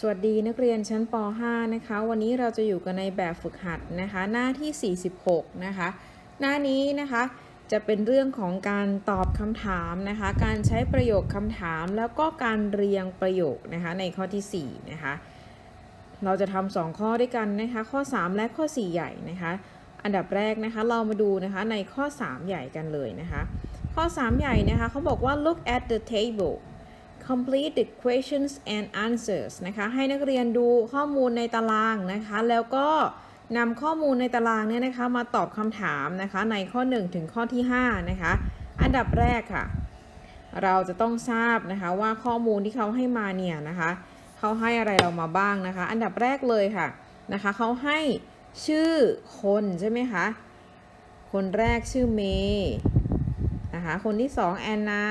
สวัสดีนักเรียนชั้นป .5 นะคะ วันนี้เราจะอยู่กันในแบบฝึกหัดนะคะ หน้าที่ 46 นะคะ หน้านี้นะคะจะเป็นเรื่องของการตอบคำถามนะคะ การใช้ประโยคคำถามแล้วก็การเรียงประโยคนะคะในข้อที่4นะคะ เราจะทำสองข้อด้วยกันนะคะ ข้อ 3 และข้อ 4 ใหญ่นะคะ อันดับแรกนะคะเรามาดูนะคะในข้อ 3 ใหญ่กันเลยนะคะ ข้อ 3 ใหญ่นะคะเขาบอกว่า look at the table complete the questions and answers นะคะ ให้นักเรียนดูข้อมูลในตารางนะคะ แล้วก็นำข้อมูลในตารางเนี่ยนะคะ มาตอบคำถามนะคะในข้อ 1 ถึงข้อที่ 5 นะคะ อันดับแรกค่ะ เราจะต้องทราบนะคะว่าข้อมูลที่เขาให้มาเนี่ยนะคะเขาให้อะไรเรามาบ้างนะคะ อันดับแรกเลยค่ะนะคะเขาให้ชื่อคนใช่ไหมคะ คนแรกชื่อเมย์นะคะ คนที่สองแอนนา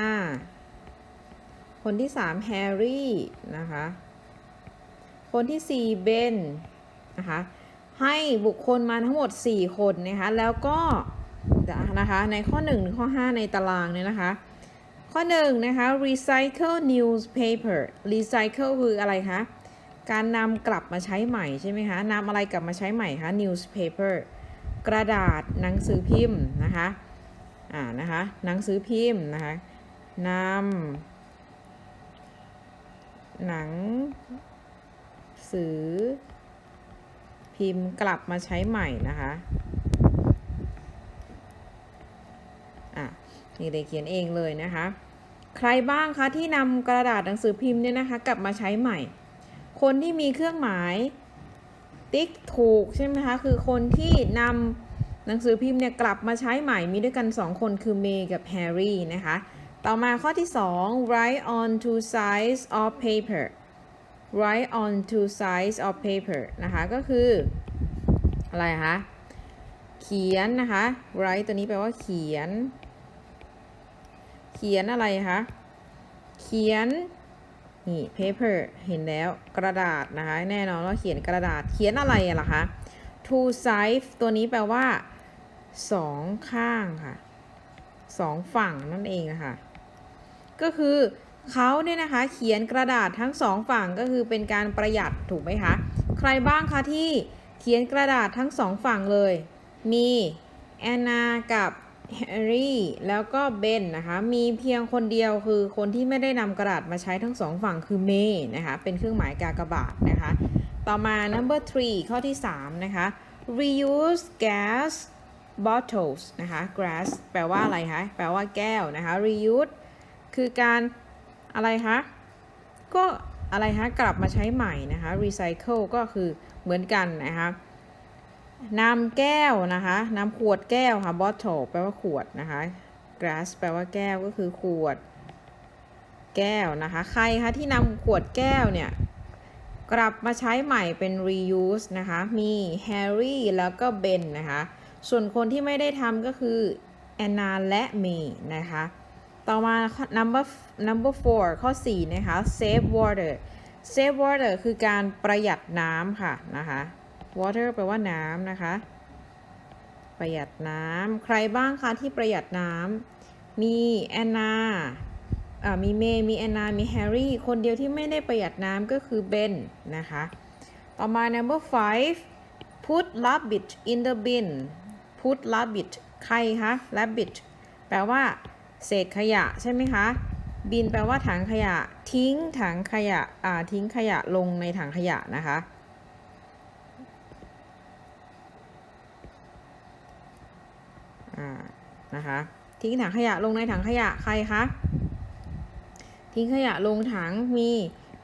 คนที่สามแฮร์รี่นะคะ คนที่สี่เบนนะคะให้บุคคลมาทั้งหมด 4 คนนะคะแล้วก็นะคะในข้อ 1 ถึงข้อ 5 ในตารางเนี่ยนะคะ ข้อ1นะคะ recycle newspaper recycle คืออะไรคะการนำกลับมาใช้ใหม่ใช่ไหมคะนำอะไรกลับมาใช้ใหม่คะ newspaper กระดาษหนังสือพิมพ์นะคะอ่านะคะหนังสือพิมพ์นะคะนำ หนัง สือ พิมพ์กลับมาใช้ใหม่นะคะอะนี่เด็กเขียนเองเลยนะคะ ใครบ้างคะที่นำกระดาษหนังสือพิมพ์เนี่ยนะคะ กลับมาใช้ใหม่ คนที่มีเครื่องหมายติ๊กถูกใช่ไหมคะ คือคนที่นำหนังสือพิมพ์เนี่ยกลับมาใช้ใหม่มีด้วยกัน 2 คนคือเมย์กับแฮร์รี่นะคะ ต่อมาข้อที่ 2 write on two sides of paper write on two sides of paper นะคะ ก็คือ อะไรคะ เขียนนะคะ write ตัวนี้แปลว่าเขียน เขียนอะไรคะ เขียน นี่ paper เห็นแล้วกระดาษนะคะ แน่นอนว่าเขียนกระดาษ เขียนอะไรอะล่ะคะ two sides ตัวนี้แปลว่าสองข้างค่ะสองฝั่งนั่นเองนะคะ ก็คือเขาเนี่ยนะคะเขียนกระดาษทั้งสองฝั่งก็คือเป็นการประหยัดถูกไหมคะใครบ้างคะที่เขียนกระดาษทั้งสองฝั่งเลย มีแอนนากับแฮร์รี่แล้วก็เบนนะคะมีเพียงคนเดียวคือคนที่ไม่ได้นำกระดาษมาใช้ทั้งสองฝั่งคือเมย์นะคะเป็นเครื่องหมายกากบาทนะคะต่อมา number three ข้อที่ 3 นะคะ reuse gas bottles นะคะ glass แปลว่าอะไรคะ แปลว่าแก้วนะคะ reuse คือการอะไรคะก็อะไรคะกลับมาใช้ใหม่นะคะ recycle ก็คือเหมือนกันนะคะนำแก้วนะคะนำขวดแก้วค่ะ bottle แปลว่าขวดนะคะ glass แปลว่าแก้วก็คือขวดแก้วนะคะ ใครคะที่นำขวดแก้วเนี่ย กลับมาใช้ใหม่เป็น reuse นะคะ มี Harry แล้วก็ Ben นะคะ ส่วนคนที่ไม่ได้ทำก็คือแอนนาและเมย์นะคะ ต่อมา number number four ข้อ 4 นะคะ save water save water คือการประหยัดน้ำค่ะนะคะ water แปลว่าน้ำนะคะ ประหยัดน้ำใครบ้างคะที่ประหยัดน้ำมีแอนนาอ่ามีเมย์มีแอนนา มีแฮร์รี่ คนเดียวที่ไม่ได้ประหยัดน้ำก็คือเบนนะคะ ต่อมา number five put rabbit in the bin put rabbit ใครคะ rabbit แปลว่า เศษขยะใช่ไหมคะ บินแปลว่าถังขยะ ทิ้งถังขยะอ่าทิ้งขยะลงในถังขยะนะคะ อ่า นะคะ ทิ้งถังขยะลงในถังขยะใครคะ ทิ้งขยะลงถังมี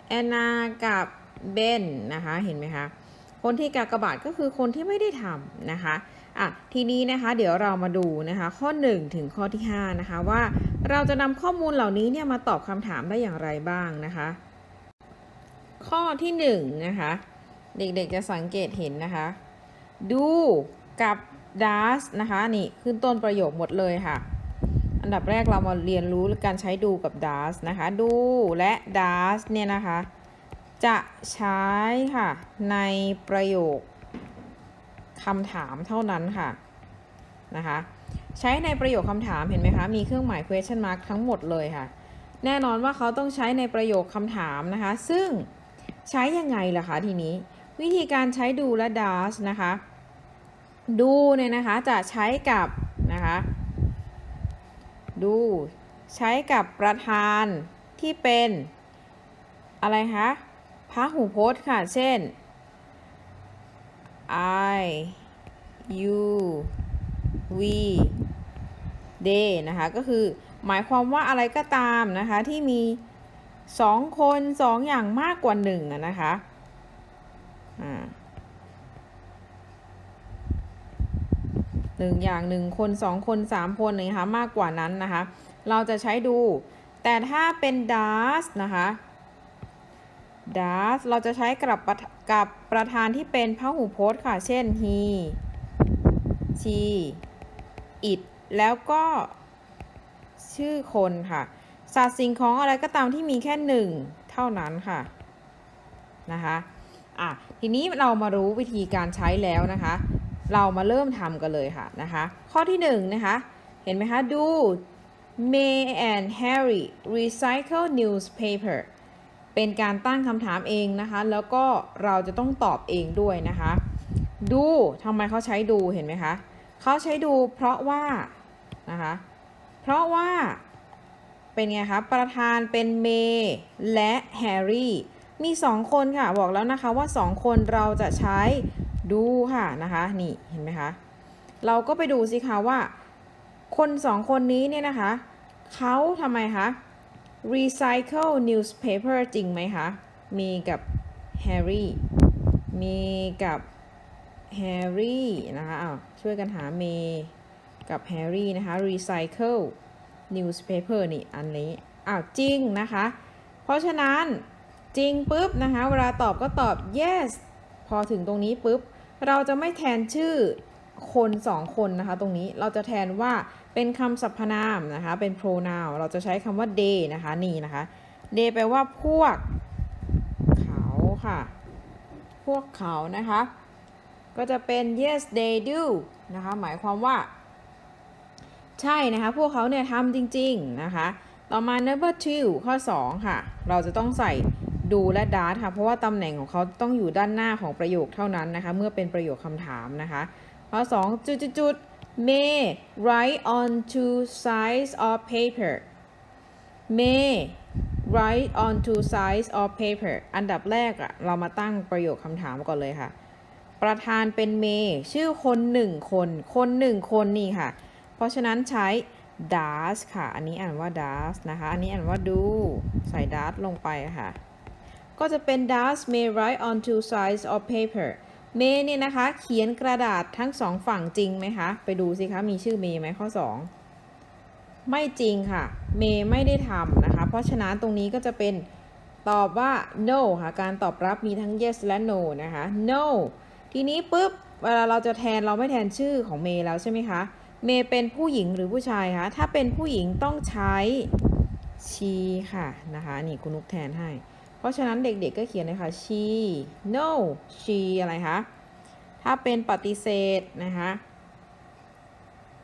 แอนนากับเบนนะคะ เห็นไหมคะ คนที่กากบาทก็คือคนที่ไม่ได้ทำนะคะ อะทีนี้นะคะเดี๋ยวเรามาดูนะคะข้อ 1 ถึงข้อที่ 5 นะคะว่าเราจะนำข้อมูลเหล่านี้เนี่ยมาตอบคำถามได้อย่างไรบ้างนะคะ ข้อที่1นะคะเด็กๆจะสังเกตเห็นนะคะดูกับ does นะคะนี่ขึ้นต้นประโยคหมดเลยค่ะ อันดับแรกเรามาเรียนรู้การใช้ดูกับ does นะคะดูและ does เนี่ยนะคะ จะใช้ค่ะในประโยค คำถามเท่านั้นค่ะนะคะใช้ในประโยคคำถามเห็นไหมคะ มีเครื่องหมาย question mark ทั้งหมดเลยค่ะ แน่นอนว่าเขาต้องใช้ในประโยคคำถามนะคะ ซึ่งใช้ยังไงล่ะคะทีนี้ วิธีการใช้ดูและ does นะคะ ดูเนี่ยนะคะจะใช้กับนะคะดูใช้กับประธานที่เป็นอะไรคะพหูพจน์ค่ะ เช่น I you we they นะคะ ก็คือหมายความว่าอะไรก็ตามนะคะ ที่มีสองคนสองอย่างมากกว่าหนึ่งนะคะอ่าหนึ่งอย่างหนึ่งคนสองคนสามคนนะคะมากกว่านั้นนะคะ เราจะใช้ดู แต่ถ้าเป็น does นะคะ does เราจะใช้กับประ กับประธานที่เป็นพหูพจน์ค่ะ เช่น he she it แล้วก็ชื่อคนค่ะสัตว์สิ่งของอะไรก็ตามที่มีแค่หนึ่งเท่านั้นค่ะนะคะอะทีนี้เรามารู้วิธีการใช้แล้วนะคะ เรามาเริ่มทำกันเลยค่ะนะคะข้อที่หนึ่งนะคะเห็นไหมคะดู May and Harry recycle newspaper เป็นการตั้งคำถามเองนะคะ แล้วก็เราจะต้องตอบเองด้วยนะคะ ดูทำไมเขาใช้ดูเห็นไหมคะเขาใช้ดูเพราะว่านะคะเพราะว่าเป็นไงคะประธานเป็นเมย์และแฮร์รี่มีสองคนค่ะ บอกแล้วนะคะว่าสองคนเราจะใช้ดูค่ะนะคะนี่เห็นไหมคะเราก็ไปดูสิคะว่า คนสองคนนี้เนี่ยนะคะเขาทำไมคะ recycle newspaper จริงไหมคะ มีกับแฮร์รี่มีกับแฮร์รี่นะคะอ้าวช่วยกันหาเมกับแฮร์รี่นะคะ recycle newspaper นี่อันนี้อ้าวจริงนะคะ เพราะฉะนั้นจริงปุ๊บนะคะ เวลาตอบก็ตอบ yes พอถึงตรงนี้ปุ๊บ เราจะไม่แทนชื่อคนสองคนนะคะ ตรงนี้เราจะแทนว่า เป็นคำสรรพนามนะคะ เป็น pronoun เราจะใช้คำว่า they นะคะ นี่นะคะ they แปลว่าพวกเขาค่ะ พวกเขานะคะ ก็จะเป็น yes they do นะคะ หมายความว่า ใช่นะคะ พวกเขาเนี่ยทำจริง ๆ นะคะ ต่อมา number two ข้อ 2 ค่ะ เราจะต้องใส่ดูและ does ค่ะ เพราะว่าตำแหน่งของเขาต้องอยู่ด้านหน้าของประโยคเท่านั้นนะคะ เมื่อเป็นประโยคคำถามนะคะ ข้อ 2 จุดจุด may write on two sides of paper may write on two sides of paper อันดับแรกอะเรามาตั้งประโยคคำถามก่อนเลยค่ะ ประธานเป็นเมย์ชื่อคนหนึ่งคน คนหนึ่งคนนี่ค่ะ เพราะฉะนั้นใช้ does ค่ะ อันนี้อ่านว่า does นะคะ อันนี้อ่านว่า do ใส่ does ลงไปค่ะ ก็จะเป็น does may write on two sides of paper เมย์เนี่ยนะคะ เขียนกระดาษทั้งสองฝั่งจริงไหมคะ ไปดูสิคะ มีชื่อเมย์ไหมข้อ 2 ไม่จริงค่ะ เมย์ไม่ได้ทำนะคะ เพราะฉะนั้นตรงนี้ก็จะเป็นตอบว่า no ค่ะ การตอบรับมีทั้ง yes และ no นะคะ no ทีนี้ปุ๊บเวลาเราจะแทนเราไม่แทนชื่อของเมย์แล้วใช่ไหมคะ เมย์เป็นผู้หญิงหรือผู้ชายคะ ถ้าเป็นผู้หญิงต้องใช้ she ค่ะนะคะ นี่คุณนุกแทนให้ เพราะฉะนั้นเด็กๆก็เขียนเลยค่ะ she no she อะไรคะ ถ้าเป็นปฏิเสธนะคะ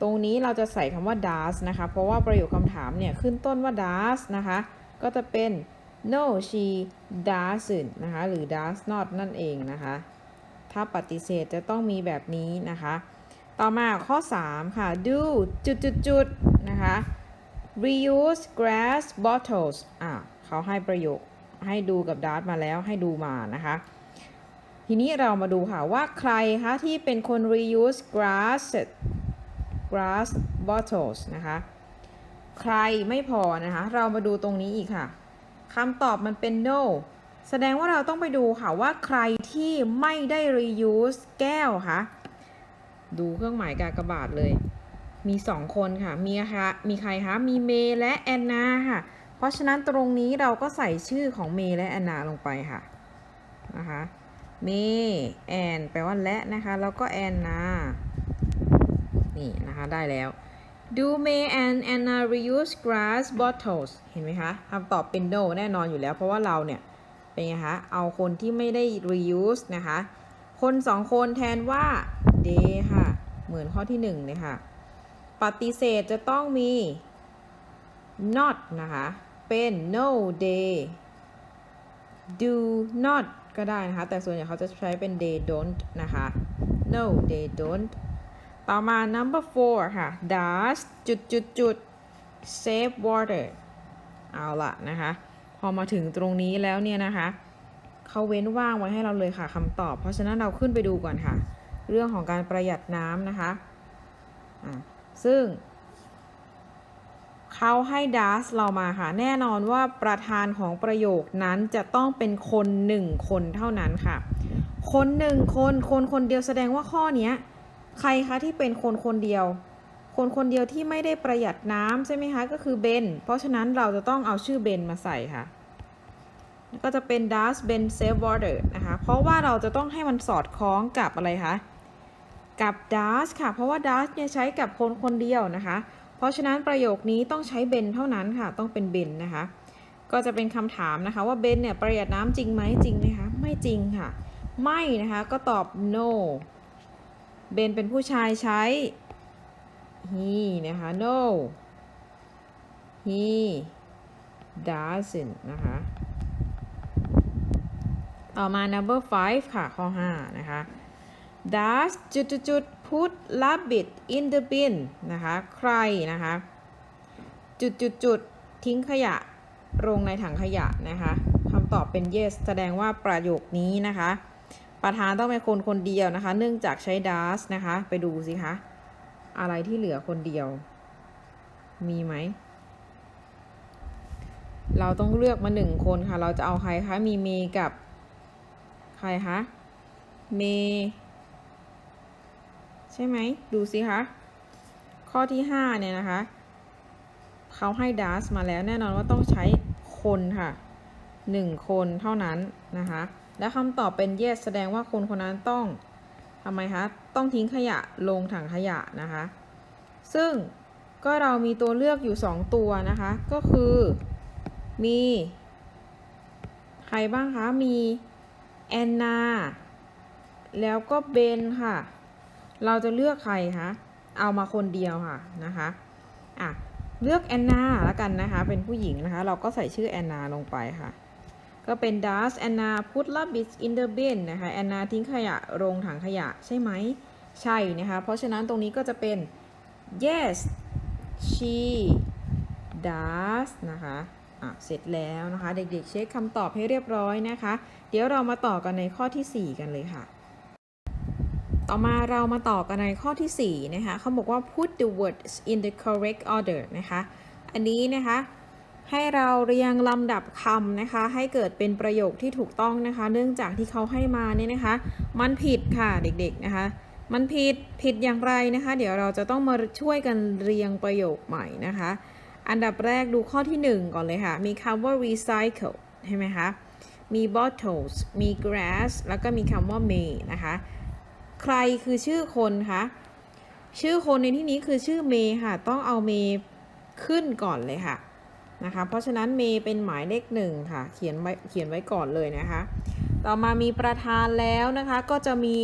ตรงนี้เราจะใส่คำว่า does นะคะ เพราะว่าประโยคคำถามเนี่ยขึ้นต้นว่า does นะคะ ก็จะเป็น no she doesn't นะคะ หรือ does not นั่นเองนะคะ ถ้าปฏิเสธจะต้องมีแบบนี้นะคะ ต่อมาข้อ 3 ค่ะ do จุดจุดจุดนะคะ reuse glass bottles อ่าเขาให้ประโยค ให้ดูกับ does มาแล้วให้ดูมานะคะ ทีนี้เรามาดูค่ะว่าใครคะที่เป็นคน reuse glass glass bottles นะคะ ใครไม่พอนะคะ เรามาดูตรงนี้อีกค่ะคำตอบมันเป็น no แสดงว่าเราต้องไปดูค่ะว่าใครที่ไม่ได้ reuse แก้วคะดูเครื่องหมายกากบาทเลย มีสองคนค่ะ มีคะมีใครคะ มีเมย์และแอนนาค่ะ เพราะฉะนั้นตรงนี้เราก็ใส่ชื่อของเมย์และแอนนาลงไปค่ะนะคะเมย์แอนแปลว่าและนะคะแล้วก็แอนนานี่นะคะได้แล้ว Do May and Anna reuse glass bottles เห็นไหมคะคำตอบเป็น no แน่นอนอยู่แล้ว เพราะว่าเราเนี่ยเป็นไงคะเอาคนที่ไม่ได้ reuse นะคะคนสองคนแทนว่า they ค่ะ เหมือนข้อที่หนึ่งเลยค่ะ ปฏิเสธจะต้องมี not นะคะ เป็น no they do not ก็ได้นะคะ แต่ส่วนใหญ่เขาจะใช้เป็น they don't นะคะ no they don't ต่อมา number four ค่ะ does จุดจุดจุด save water เอาละนะคะ พอมาถึงตรงนี้แล้วเนี่ยนะคะ เขาเว้นว่างไว้ให้เราเลยค่ะคำตอบ เพราะฉะนั้นเราขึ้นไปดูก่อนค่ะ เรื่องของการประหยัดน้ำนะคะะซึ่ง เขาให้ does เรามาค่ะ แน่นอนว่าประธานของประโยคนั้นจะต้องเป็นคนหนึ่งคนเท่านั้นค่ะ คนหนึ่งคนคนคนเดียวแสดงว่าข้อนี้ใครคะที่เป็นคนคนเดียว คนคนเดียวที่ไม่ได้ประหยัดน้ำใช่ไหมคะ ก็คือเบนเพราะฉะนั้นเราจะต้องเอาชื่อเบนมาใส่ค่ะ ก็จะเป็น does Ben save water นะคะ เพราะว่าเราจะต้องให้มันสอดคล้องกับอะไรคะ กับ does ค่ะ เพราะว่า does เนี่ยใช้กับคนคนเดียวนะคะ เพราะฉะนั้นประโยคนี้ต้องใช้เบนเท่านั้นค่ะ ต้องเป็นเบนนะคะ ก็จะเป็นคำถามนะคะว่าเบนเนี่ยประหยัดน้ำจริงไหมจริงไหมคะ ไม่จริงค่ะ ไม่นะคะก็ตอบ no เบนเป็นผู้ชายใช้ he นะคะ no he doesn't นะคะ ต่อมา number five ค่ะ ข้อ 5 นะคะ does จุดจุดจุด put rabbit in the bin นะคะ ใครนะคะ จุดจุดจุดทิ้งขยะลงในถังขยะนะคะคำตอบเป็น yes แสดงว่าประโยคนี้นะคะ ประธานต้องเป็นคนคนเดียวนะคะ เนื่องจากใช้ does นะคะ ไปดูสิคะ อะไรที่เหลือคนเดียว มีไหม เราต้องเลือกมาหนึ่งคนค่ะ เราจะเอาใครคะ มีเมกับ ใครคะ เม ช่ไหม ดูสิคะ ข้อที่ 5 เนี่ยนะคะ เขาให้ does มาแล้วแน่นอนว่าต้องใช้คนค่ะ 1 คนเท่านั้นนะคะ และคำตอบเป็น yes แสดงว่าคนคนนั้นต้องทำไมคะ ต้องทิ้งขยะลงถังขยะนะคะ ซึ่งก็เรามีตัวเลือกอยู่ 2 ตัวนะคะ ก็คือมี ใครบ้างคะ มีแอนนา แล้วก็เบนค่ะ เราจะเลือกใครคะเอามาคนเดียวค่ะนะคะอะเลือกแอนนาแล้วกันนะคะ เป็นผู้หญิงนะคะ เราก็ใส่ชื่อแอนนาลงไปค่ะ ก็เป็น does Anna put rubbish in the bin นะคะแอนนาทิ้งขยะลงถังขยะใช่ไหมใช่นะคะ เพราะฉะนั้นตรงนี้ก็จะเป็น yes she does นะคะอะเสร็จแล้วนะคะ เด็กๆเช็คคำตอบให้เรียบร้อยนะคะ เดี๋ยวเรามาต่อกันในข้อที่ 4 กันเลยค่ะ ต่อมาเรามาต่อกันในข้อที่ 4 นะคะเขาบอกว่า put the words in the correct order นะคะ อันนี้นะคะ ให้เราเรียงลำดับคำนะคะ ให้เกิดเป็นประโยคที่ถูกต้องนะคะ เนื่องจากที่เขาให้มาเนี่ยนะคะ มันผิดค่ะเด็กๆนะคะ มันผิดผิดอย่างไรนะคะ เดี๋ยวเราจะต้องมาช่วยกันเรียงประโยคใหม่นะคะ อันดับแรกดูข้อที่ 1 ก่อนเลยค่ะ มีคำว่า recycle ใช่ไหมคะมี bottles มี grass แล้วก็มีคำว่า may นะคะ ใครคือชื่อคนคะชื่อคนในที่นี้คือชื่อเมย์ค่ะ ต้องเอาเมย์ขึ้นก่อนเลยค่ะนะคะ เพราะฉะนั้นเมย์เป็นหมายเลขหนึ่งค่ะ เขียนไว้เขียนไว้ก่อนเลยนะคะ ต่อมามีประธานแล้วนะคะ ก็จะมี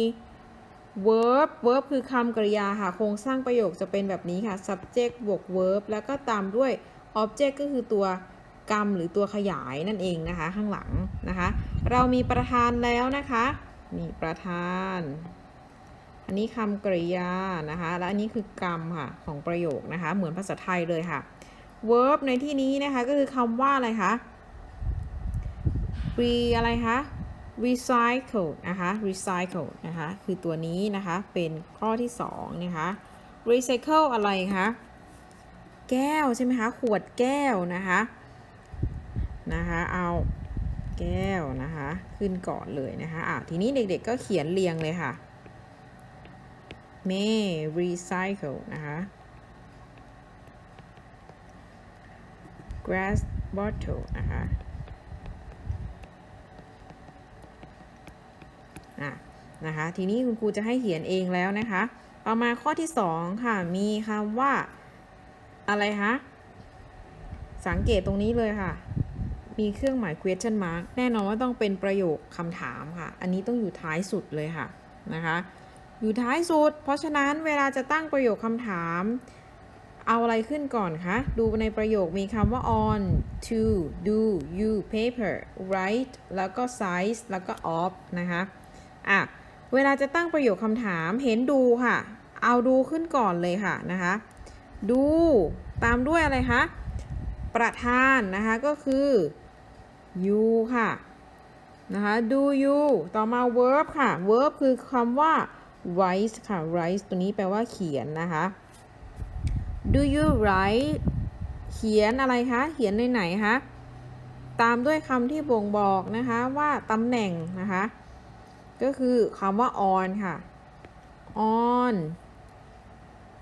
verb verb คือคำกริยาค่ะ โครงสร้างประโยคจะเป็นแบบนี้ค่ะ subject บวก verb แล้วก็ตามด้วย object ก็คือตัวกรรมหรือตัวขยายนั่นเองนะคะ ข้างหลังนะคะ เรามีประธานแล้วนะคะนี่ประธาน อันนี้คำกริยานะคะ และอันนี้คือกรรมค่ะของประโยคนะคะ เหมือนภาษาไทยเลยค่ะ verb ในที่นี้นะคะก็คือคำว่าอะไรคะ re อะไรคะ recycle นะคะ recycle นะคะคือตัวนี้นะคะเป็นข้อที่2นะคะ recycle อะไรคะแก้วใช่ไหมคะขวดแก้วนะคะนะคะเอาแก้วนะคะขึ้นก่อนเลยนะคะอะทีนี้เด็กๆก็เขียนเรียงเลยค่ะ may recycle นะคะ glass bottle นะคะอะนะคะ ทีนี้คุณครูจะให้เขียนเองแล้วนะคะ ต่อมาข้อที่ 2 ค่ะ มีคำว่าอะไรคะ สังเกตตรงนี้เลยค่ะ มีเครื่องหมาย question mark แน่นอนว่าต้องเป็นประโยคคำถามค่ะ อันนี้ต้องอยู่ท้ายสุดเลยค่ะนะคะ อยู่ท้ายสุด เพราะฉะนั้นเวลาจะตั้งประโยคคำถาม เอาอะไรขึ้นก่อนคะ ดูในประโยคมีคำว่า on to do you paper write แล้วก็ size แล้วก็ of นะคะอะเวลาจะตั้งประโยคคำถามเห็นดูค่ะ เอาดูขึ้นก่อนเลยค่ะนะคะ ดูตามด้วยอะไรคะประธานนะคะก็คือ you ค่ะนะคะ do you ต่อมา verb ค่ะ verb คือคำว่า write ค่ะ write ตัวนี้แปลว่าเขียนนะคะ do you write เขียนอะไรคะ เขียนในไหนคะ ตามด้วยคำที่บ่งบอกนะคะว่าตำแหน่งนะคะ ก็คือคำว่า on ค่ะ on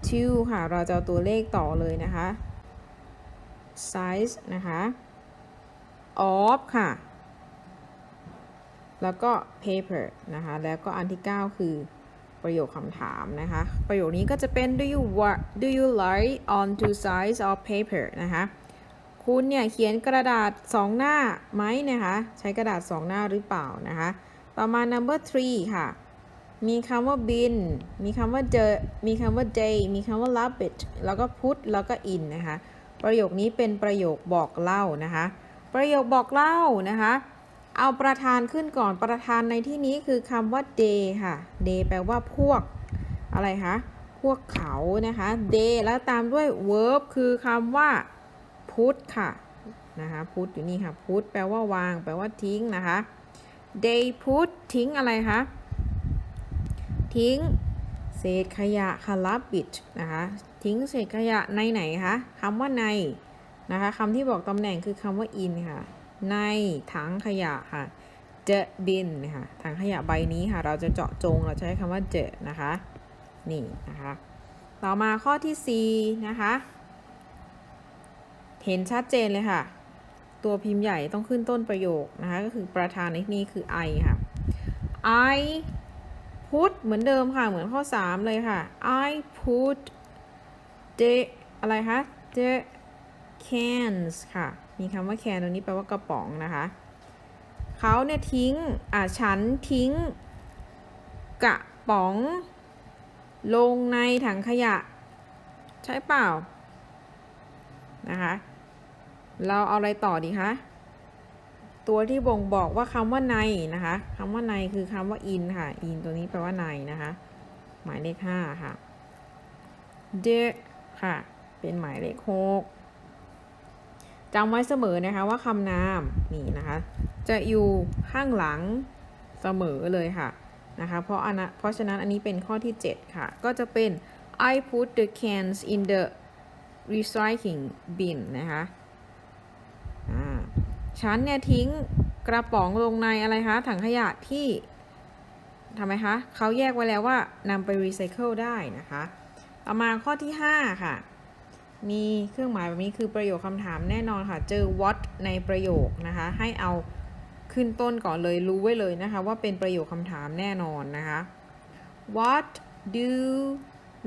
to ค่ะ เราจะเอาตัวเลขต่อเลยนะคะ size นะคะ of ค่ะ แล้วก็ paper นะคะ แล้วก็อันที่ 9 คือ ประโยคคำถามนะคะ ประโยคนี้ก็จะเป็น do you work do you write on two sides of paper นะคะ คุณเนี่ยเขียนกระดาษ 2 หน้าไหมนะคะ ใช้กระดาษ 2 หน้าหรือเปล่านะคะ ต่อมา number three ค่ะ มีคำว่า bin มีคำว่า the มีคำว่า day มีคำว่า rabbit แล้วก็ put แล้วก็ in นะคะ ประโยคนี้เป็นประโยคบอกเล่านะคะ ประโยคบอกเล่านะคะ เอาประธานขึ้นก่อนประธานในที่นี้คือคำว่า they ค่ะ they แปลว่าพวกอะไรคะพวกเขานะคะ they แล้วตามด้วย verb คือคำว่า put ค่ะนะคะ put อยู่นี่ค่ะ put แปลว่าวาง แปลว่าทิ้งนะคะ they put ทิ้งอะไรคะทิ้งเศษขยะค่ะ rubbish นะคะทิ้งเศษขยะในไหนคะคำว่าในนะคะคำที่บอกตำแหน่งคือคำว่า in ค่ะ ในถังขยะค่ะ the bin นะคะถังขยะใบนี้ค่ะ เราจะเจาะจงเราใช้คำว่า the นะคะ นี่นะคะ ต่อมาข้อที่ 4 นะคะ เห็นชัดเจนเลยค่ะ ตัวพิมพ์ใหญ่ต้องขึ้นต้นประโยคนะคะ ก็คือประธานในที่นี้คือ I ค่ะ I put เหมือนเดิมค่ะ เหมือนข้อ 3 เลยค่ะ I put the อะไรคะ the cans ค่ะ มีคำว่า can ตรงนี้แปลว่ากระป๋องนะคะเขาเนี่ยทิ้งอ่าฉันทิ้ง กระป๋อง ลงในถังขยะ ใช่เปล่านะคะ เราเอาอะไรต่อดีคะตัวที่บ่งบอกว่าคำว่าในนะคะคำว่าในคือคำว่า in ค่ะ in ตัวนี้แปลว่าในนะคะ หมายเลข5ค่ะ the ค่ะ เป็นหมายเลข6 จำไว้เสมอนะคะว่าคำนามนี่นะคะ จะอยู่ข้างหลังเสมอเลยค่ะนะคะเพราะอันเพราะฉะนั้นอันนี้เป็นข้อที่ 7 ค่ะ ก็จะเป็น I put the cans in the recycling bin นะคะอ่าฉันเนี่ยทิ้งกระป๋องลงในอะไรคะ ถังขยะที่ทำไมคะเขาแยกไว้แล้วว่านำไปรีไซเคิลได้นะคะ ต่อมาข้อที่ 5 ค่ะ มีเครื่องหมายแบบนี้คือประโยคคำถามแน่นอนค่ะ เจอ what ในประโยคนะคะ ให้เอาขึ้นต้นก่อนเลยรู้ไว้เลยนะคะ ว่าเป็นประโยคคำถามแน่นอนนะคะ what do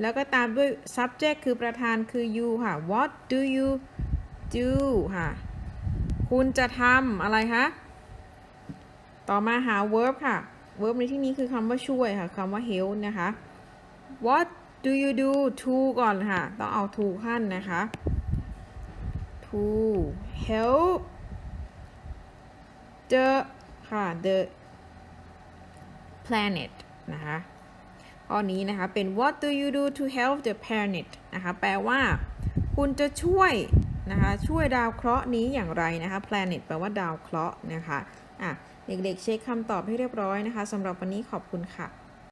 แล้วก็ตามด้วย subject คือประธานคือ you ค่ะ what do you do ค่ะ คุณจะทำอะไรคะ ต่อมาหา verb ค่ะ verb ในที่นี้คือคำว่าช่วยค่ะคำว่า help นะคะ what do you do to ก่อนค่ะ ต้องเอา to ขั้นนะคะ to help the ค่ะ the planet นะคะข้อนี้นะคะเป็น what do you do to help the planet นะคะ แปลว่า คุณจะช่วยนะคะ ช่วยดาวเคราะห์นี้อย่างไรนะคะ planet แปลว่าดาวเคราะห์นะคะ อะ เด็กๆ เช็คคำตอบให้เรียบร้อยนะคะสำหรับวันนี้ขอบคุณค่ะ